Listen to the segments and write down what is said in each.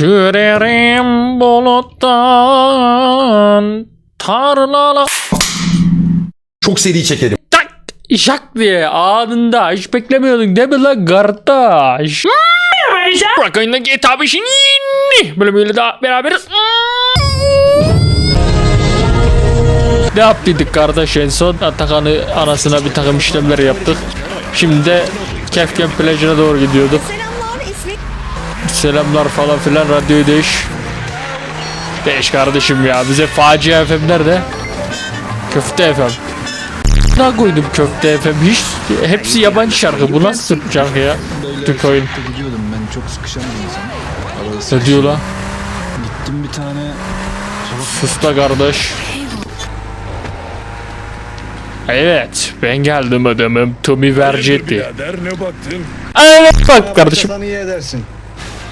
Sürerim buluttan tarlala Çok seri çekelim. tak şak diye anında hiç beklemiyordun değil mi lan kardeş? Bırakın da GTA 5'in yeni bölümüyle daha beraberiz. Ne yaptıydık kardeş en son? Atakan'ı anasına bir takım işlemler yaptık. Şimdi de Kefken plajına doğru gidiyorduk. Selamlar falan filan radyoyu değiş. Değiş kardeşim ya bize facia FM nerede? Köfte FM. Ne koydum köfte FM hiç hepsi yabancı şarkı bu nasıl Türk şarkı ya? Türk oyun. Gidiyordum ben çok sıkışamadım sana. Arada Ne diyor lan? Gittim bir tane Sus da kardeş. Evet ben geldim adamım Tommy baktın? Evet bak kardeşim. İyi edersin.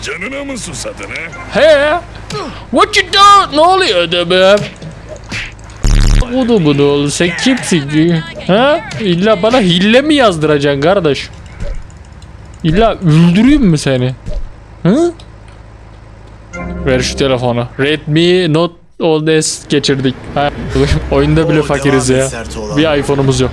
Canına mı susadın ha? He? What you do? Ne oluyor adamım? Bunu bunu oğlum sen kimsin ki? Ha? İlla bana hille mi yazdıracaksın kardeş? İlla öldüreyim mi seni? Hı? Ver şu telefonu. Redmi Note 10s geçirdik. Ha, oyunda bile fakiriz ya. Bir iPhone'umuz yok.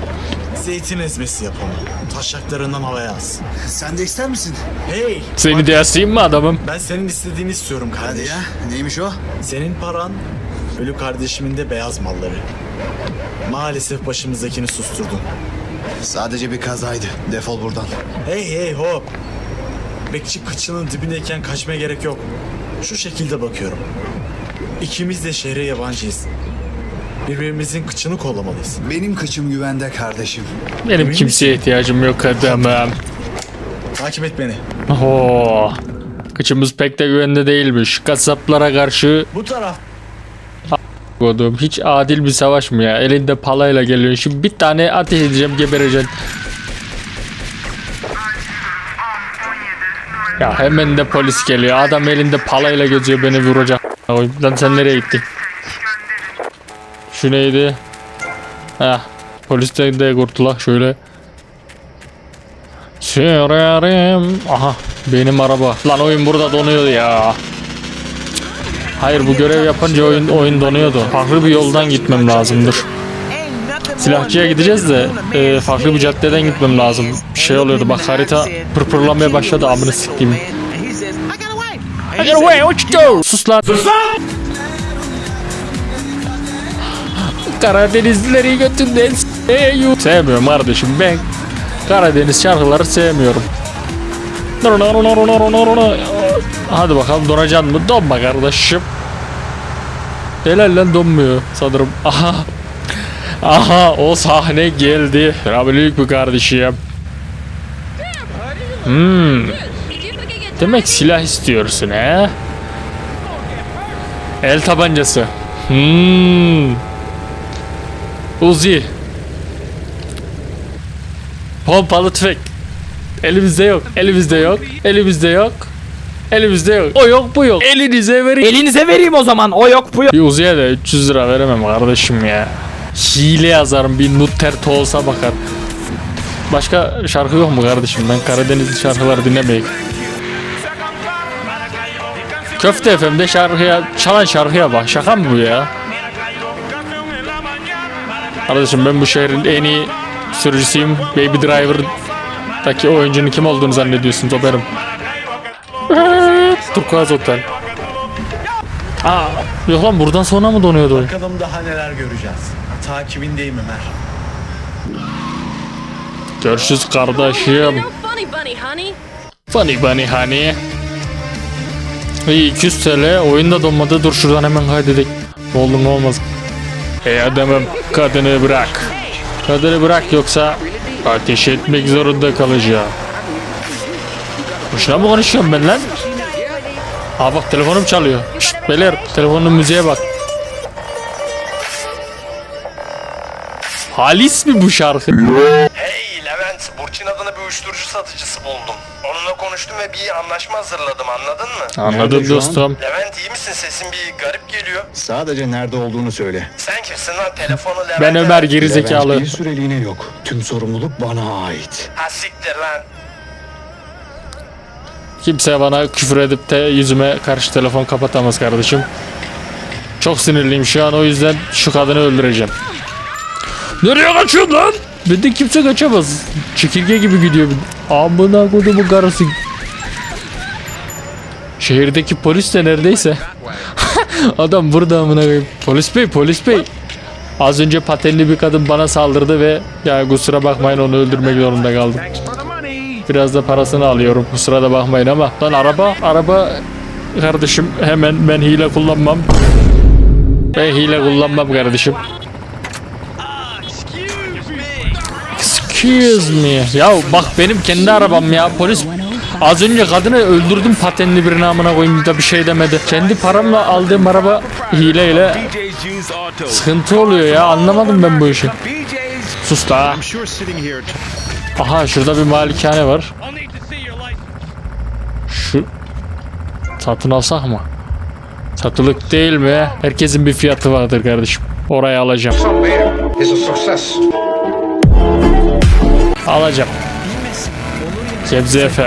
Zeytin ezmesi yapalım. Taşaklarından havaya az. Sen de ister misin? Hey! Seni de yazayım mı adamım? Ben senin istediğini istiyorum Hadi kardeş. ya. Neymiş o? Senin paran, ölü kardeşimin de beyaz malları. Maalesef başımızdakini susturdun. Sadece bir kazaydı. Defol buradan. Hey hey hop! Bekçi kıçının dibindeyken kaçmaya gerek yok. Şu şekilde bakıyorum. İkimiz de şehre yabancıyız. Birbirimizin kıçını kollamalıyız. Benim kıçım güvende kardeşim. Benim kimseye ihtiyacım yok adamım. Takip et beni. Oo. Kıçımız pek de güvende değilmiş. Kasaplara karşı Bu taraf. kodum. Hiç adil bir savaş mı ya? Elinde palayla geliyor. Şimdi bir tane ateş edeceğim gebereceksin. Ya hemen de polis geliyor. Adam elinde palayla geziyor beni vuracak. Oy, Lan sen nereye gittin? Şu neydi? Heh. Polisten de kurtulak şöyle. Sürerim. Aha benim araba. Lan oyun burada donuyordu ya. Hayır bu görev yapınca oyun oyun donuyordu. Farklı bir yoldan gitmem lazımdır. Silahçıya gideceğiz de e, farklı bir caddeden gitmem lazım. Bir şey oluyordu bak harita pırpırlamaya başladı amına sikeyim. I got away, what you do? Sus lan. Sus lan. Karadenizlileri götünden s**eyu. Sevmiyorum kardeşim ben Karadeniz şarkıları sevmiyorum. Hadi bakalım donacaksın mı? Donma kardeşim. Helal lan donmuyor sanırım. Aha. Aha o sahne geldi. Selamünaleyküm kardeşim. Hmm. Demek silah istiyorsun he? El tabancası. Hmm. Uzi. Pompalı tüfek. Elimizde yok. Elimizde yok. Elimizde yok. Elimizde yok. O yok bu yok. Elinize verin. Elinize vereyim o zaman. O yok bu yok. Bir Uzi'ye de 300 lira veremem kardeşim ya. Hile yazarım bir Nutterto olsa bakar. Başka şarkı yok mu kardeşim? Ben Karadenizli şarkıları dinlemeyeyim. Köfte FM'de şarkıya, çalan şarkıya bak. Şaka mı bu ya? Kardeşim ben bu şehrin en iyi sürücüsüyüm. Baby Driver'daki oyuncunun kim olduğunu zannediyorsunuz o benim. Turkuaz Otel. Aa, yok lan buradan sonra mı donuyordu? Bakalım daha neler göreceğiz. Takibindeyim Ömer. Görüşürüz kardeşim. Funny bunny honey. Funny bunny honey. İyi 200 TL oyunda donmadı dur şuradan hemen kaydedik. Ne olur ne olmaz. Hey adamım kadını bırak. Kadını bırak yoksa ateş etmek zorunda kalacağım. Boşuna mı konuşuyorum ben lan? Aa bak telefonum çalıyor. Şşt beyler telefonun müziğe bak. Halis mi bu şarkı? Hey Levent, Burçin adına bir uyuşturucu satıcısı buldum. Konuştum ve bir anlaşma hazırladım anladın mı? Anladım şu an? dostum. Levent iyi misin? Sesin bir garip geliyor. Sadece nerede olduğunu söyle. Sen kimsin lan? Telefonu Levent'e Ben Ömer gerizekalı. Levent bir süreliğine yok. Tüm sorumluluk bana ait. Ha siktir lan. Kimse bana küfür edip de yüzüme karşı telefon kapatamaz kardeşim. Çok sinirliyim şu an o yüzden şu kadını öldüreceğim. Nereye kaçıyorsun lan? Benden kimse kaçamaz. Çekirge gibi gidiyor. Amına kodumu karısı. Şehirdeki polis de neredeyse. Adam burada amına koyayım. Polis bey, polis bey. Az önce patenli bir kadın bana saldırdı ve ya kusura bakmayın onu öldürmek zorunda kaldım. Biraz da parasını alıyorum. Kusura da bakmayın ama. Lan araba, araba kardeşim hemen ben hile kullanmam. Ben hile kullanmam kardeşim. Excuse me. Ya bak benim kendi arabam ya polis. Az önce kadını öldürdüm patenli birine amına koyayım da bir şey demedi. Kendi paramla aldığım araba hileyle sıkıntı oluyor ya anlamadım ben bu işi. Sus da. Aha şurada bir malikane var. Şu satın alsak mı? Satılık değil mi? Herkesin bir fiyatı vardır kardeşim. Orayı alacağım. Alacağım. Sebze FM.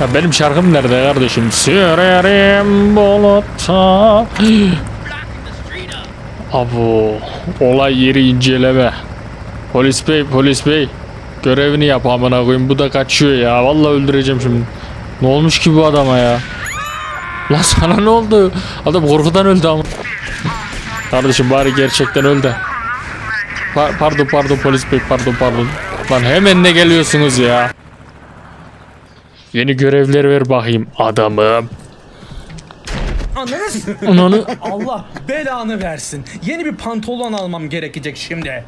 Ya benim şarkım nerede kardeşim? Sürerim bulutta. Abo, olay yeri inceleme. Polis bey, polis bey. Görevini yap amına koyayım. Bu da kaçıyor ya. Vallahi öldüreceğim şimdi. Ne olmuş ki bu adama ya? Lan sana ne oldu? Adam korkudan öldü ama. Kardeşim bari gerçekten öldü. Pa- pardon pardon polis bey pardon pardon. Lan hemen ne geliyorsunuz ya? Yeni görevler ver bakayım adamım. Anladınız? Ananı Allah belanı versin. Yeni bir pantolon almam gerekecek şimdi.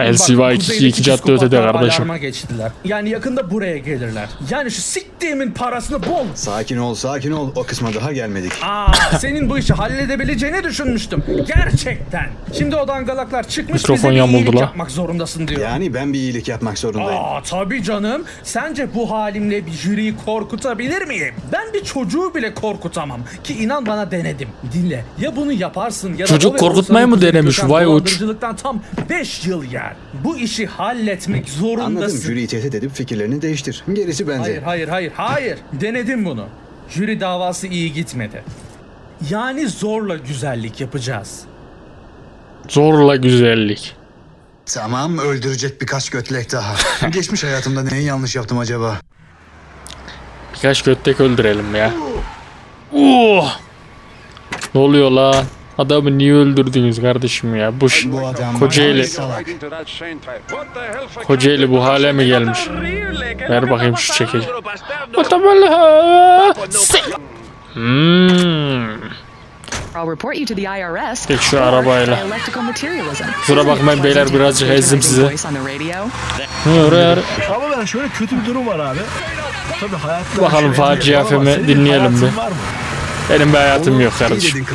LCY Bak, 2 kuzeydeki iki cadde ötede kardeşim. Alarma geçtiler. Yani yakında buraya gelirler. Yani şu siktiğimin parasını bol. Sakin ol, sakin ol. O kısma daha gelmedik. Aa, senin bu işi halledebileceğini düşünmüştüm. Gerçekten. Şimdi o dangalaklar çıkmış Mikrofon bize bir yamuldu iyilik la. yapmak zorundasın diyor. Yani ben bir iyilik yapmak zorundayım. Aa tabii canım. Sence bu halimle bir jüriyi korkutabilir miyim? Ben bir çocuğu bile korkutamam. Ki inan bana denedim. Dinle. Ya bunu yaparsın ya da Çocuk korkutmayı mı denemiş? Vay uç. dolandırıcılıktan tam 5 yıl yer. Bu işi halletmek zorundasın. Anladım. Jüriyi tehdit edip fikirlerini değiştir. Gerisi bende. Hayır hayır hayır hayır. Denedim bunu. Jüri davası iyi gitmedi. Yani zorla güzellik yapacağız. Zorla güzellik. Tamam, öldürecek birkaç götlek daha. Geçmiş hayatımda neyi yanlış yaptım acaba? Birkaç götlek öldürelim ya. Oh! Ne oluyor lan? Adamı niye öldürdünüz kardeşim ya? Bu ş- Bu Kocaeli. Kocaeli bu hale mi gelmiş? Ver bakayım şu çekici. Muhtemelen. Hmm. I'll report you to the IRS. Tek şu arabayla. Kusura bakmayın beyler birazcık ezdim sizi. Ama ben şöyle kötü bir durum var abi. Tabii hayatta Bakalım Facia FM'i Senin dinleyelim bir. benim bir hayatım yok İyi kardeşim.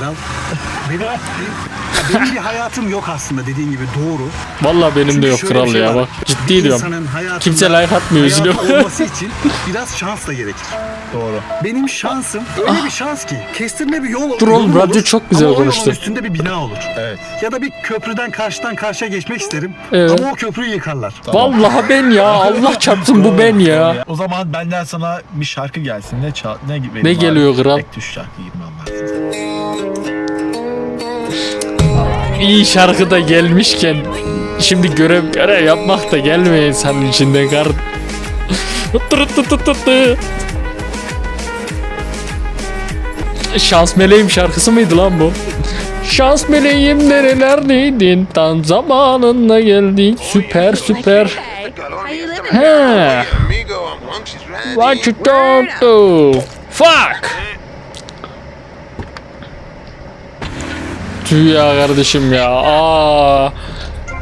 Benim, benim bir hayatım yok aslında dediğin gibi doğru. Vallahi benim de Çünkü yok şöyle kral şey ya var. bak. Ciddi Bir diyorum. insanın hayatında Kimse like atmıyor hayatı üzülüyorum. olması için biraz şans da gerekir. Doğru. Benim şansım öyle bir şans ki kestirme bir yol Dur oğlum, yolum radyo olur çok güzel ama o yolun konuştu. üstünde bir bina olur. Evet. Ya da bir köprüden karşıdan karşıya geçmek isterim Evet. ama o köprüyü yıkarlar. Vallahi ben ya Allah çarpsın bu ben ya. O zaman benden sana bir şarkı gelsin. Ne çal ne gibi? Ne geliyor kral? Tek şarkı girmem lazım. İyi şarkı da gelmişken şimdi görev görev yapmak da gelmiyor insanın içinden kar. Şans meleğim şarkısı mıydı lan bu? Şans meleğim nerelerdeydin? Tam zamanında geldik. Süper süper. He. What you don't do? Fuck. Tüh ya kardeşim ya. Aa.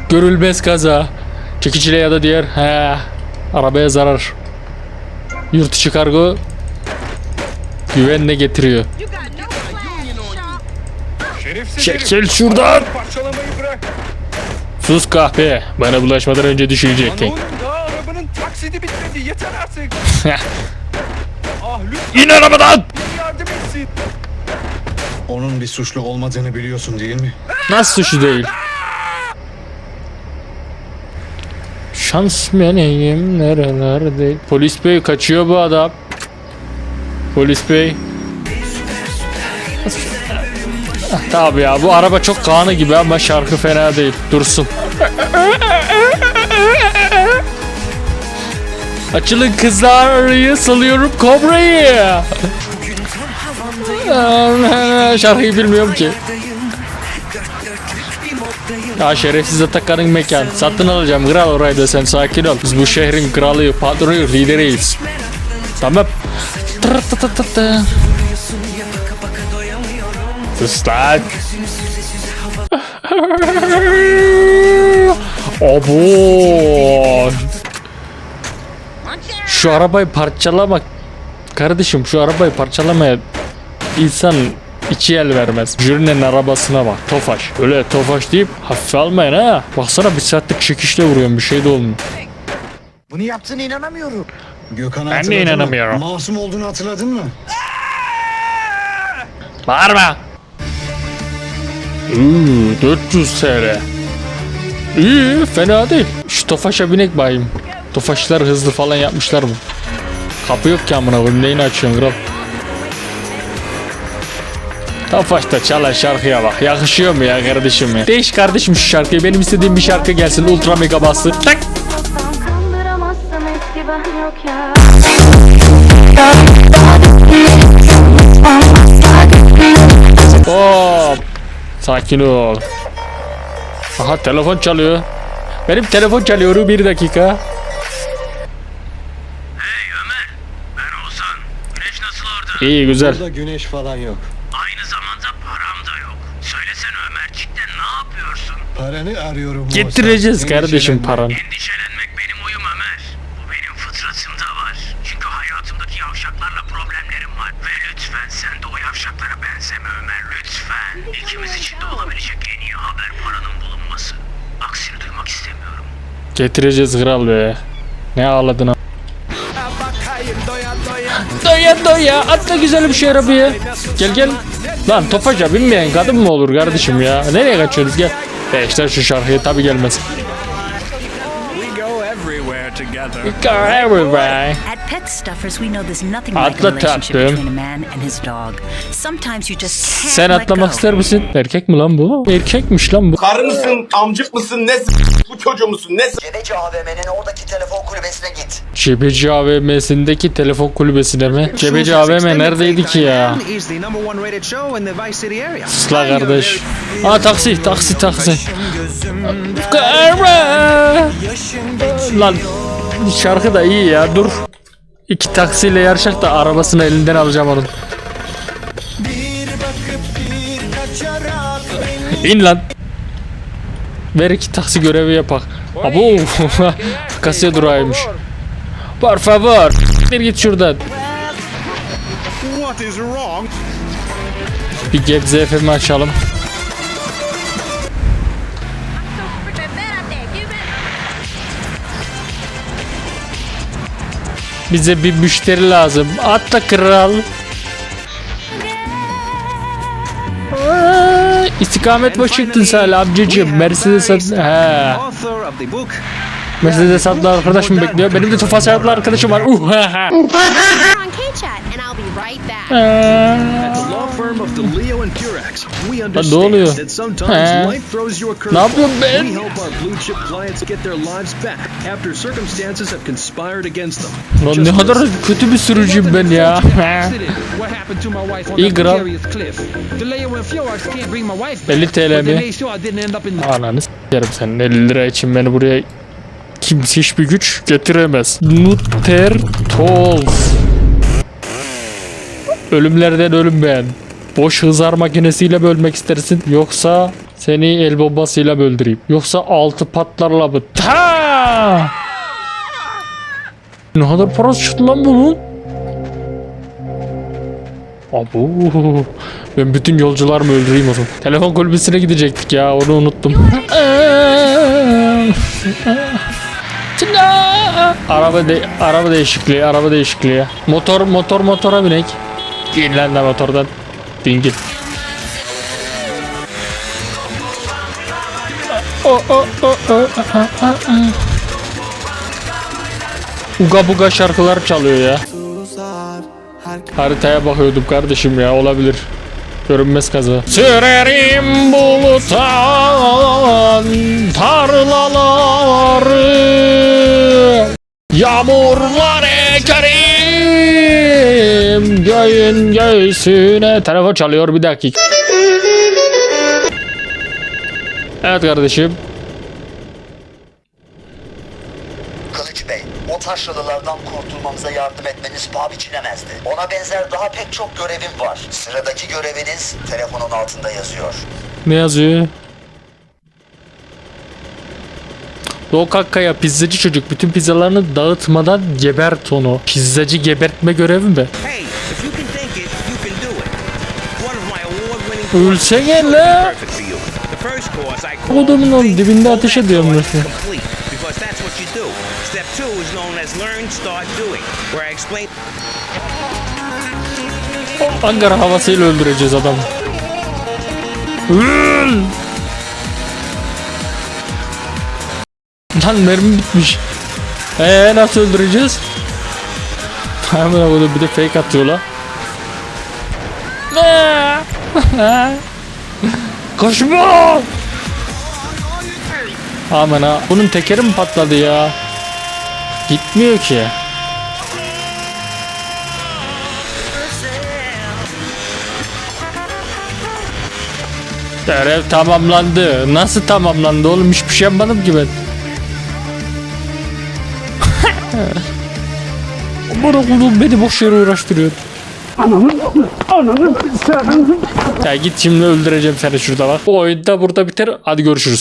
Görülmez kaza. Çekiciyle ya da diğer. He. Arabaya zarar. Yurt içi kargo güvenle getiriyor. Çekil şuradan. Sus kahpe. Bana bulaşmadan önce düşürecektin. Oğlum daha arabanın taksidi bitmedi. Yeter artık. ah İn arabadan. yardım etsin. Onun bir suçlu olmadığını biliyorsun değil mi? Nasıl suçlu değil? Şans meneyim nerelerde. Polis bey kaçıyor bu adam. Polis bey. Tabii ya bu araba çok kanı gibi ama şarkı fena değil. Dursun. Açılın kızlar salıyorum kobrayı. Şarkıyı bilmiyorum ki. Ya şerefsiz Atakan'ın mekan. Satın alacağım kral orayı da sen sakin ol. Biz bu şehrin kralı, patronu, lideriyiz. Tamam. Tır tı tı tı tı. Abo. Şu arabayı parçalamak. Kardeşim şu arabayı parçalamaya insan içi el vermez. Jürinin arabasına bak. Tofaş. Öyle tofaş deyip hafife almayın ha. Baksana bir saatlik çekişle vuruyorum bir şey de olmuyor. Bunu yaptığına inanamıyorum. Gökhan'ı Ben de hatırladın mı? inanamıyorum. Masum olduğunu hatırladın mı? Bağırma. Uuu 400 TL. İyi fena değil. Şu Tofaş'a binek bayım. Tofaşlar hızlı falan yapmışlar mı? Kapı yok ki amına koyayım neyini açıyorsun kral? Tofaş'ta çalan şarkıya bak. Yakışıyor mu ya kardeşim ya? Değiş kardeşim şu şarkıyı. Benim istediğim bir şarkı gelsin. Ultra mega bası. Tak. Kandıramazsın eski ben yok ya. Hop. Sakin ol. Aha telefon çalıyor. Benim telefon çalıyor bir dakika. Ben Ozan. Güneş nasıl orada? İyi güzel. Burada güneş falan yok. Paranı arıyorum. Getireceğiz kardeşim paranı. Endişelenmek benim oyum Ömer. Bu benim fıtratımda var. Çünkü hayatımdaki yavşaklarla problemlerim var. Ve lütfen sen de o yavşaklara benzeme Ömer lütfen. İkimiz için de olabilecek en iyi haber paranın bulunması. Aksini duymak istemiyorum. Getireceğiz kral be. Ne ağladın ha? Doya doya atla güzel bir şey arabaya. Gel gel. Lan topaca binmeyen kadın mı olur kardeşim ya? Nereye kaçıyoruz gel. Beşler şu şarkıya tabi gelmez. Go everywhere. At Pet Stuffers we know there's nothing like a relationship between a man and his dog. Sometimes you just can't Sen atlamak ister misin? Erkek mi lan bu? Erkekmiş lan bu. Karı mısın, amcık mısın, ne bu çocuğu musun, ne Cebeci AVM'nin oradaki telefon kulübesine git. Cebeci AVM'sindeki telefon kulübesine mi? Cebeci AVM neredeydi ki ya? Sısla kardeş. Aa taksi taksi taksi. Lan şarkı da iyi ya dur. İki taksiyle yarışak da arabasını elinden alacağım onun. İn lan. Ver iki taksi görevi yapak. Abo. Kasiye durağıymış. Por favor. Bir git şuradan. Bir Gebze FM açalım. Bize bir müşteri lazım. Atla kral. İstikamet Washington sahil amcacığım. Mercedes ad- He. Mercedes adlı arkadaşım bekliyor. Benim de Tufas adlı arkadaşım var. Uh, Lan ne oluyor? He. Ne yapıyorum ben? Lan ne kadar kötü bir sürücüyüm ben ya. İyi kral. 50 TL mi? Ananı s**erim senin 50 lira için beni buraya kimse hiçbir güç getiremez. Nutter Tolls. Ölümlerden ölüm ben. Boş hızar makinesiyle bölmek istersin yoksa seni el bombasıyla mı öldüreyim? Yoksa altı patlarla mı? Ta! Ne kadar parası çıktı lan bunun? Abu. Ben bütün yolcularımı öldüreyim o zaman. Telefon kulübesine gidecektik ya onu unuttum. araba de araba değişikliği, araba değişikliği. Motor motor motora binek. İn lan da motordan. Dingil. O o o o. uga buga şarkılar çalıyor ya. Haritaya bakıyordum kardeşim ya olabilir. Görünmez kazı. Sürerim buluttan tarlaları Yağmurlar ekerim Göğün göğsüne Telefon çalıyor bir dakika Evet kardeşim Kılıç Bey, o taşralılardan kurtulmamıza yardım etmeniz paha biçilemezdi. Ona benzer daha pek çok görevim var. Sıradaki göreviniz telefonun altında yazıyor. Ne yazıyor? Doğu Kakkaya pizzacı çocuk bütün pizzalarını dağıtmadan gebert onu. Pizzacı gebertme görevi mi? Hey, Ölsene la. perfect for you. The first course I call Odumun oğlum Think dibinde ateş ediyorum Joy resmen. Complete, because that's what Lan mermi bitmiş. Eee nasıl öldüreceğiz? Hemen burada bir de fake atıyorlar. Koşma! Aman ha. Bunun tekeri mi patladı ya? Gitmiyor ki. Görev tamamlandı. Nasıl tamamlandı oğlum? Hiçbir şey yapmadım ki ben. Bana oğlum beni boş yere uğraştırıyor. Ya git şimdi öldüreceğim seni şurada bak. Bu oyunda burada biter. Hadi görüşürüz.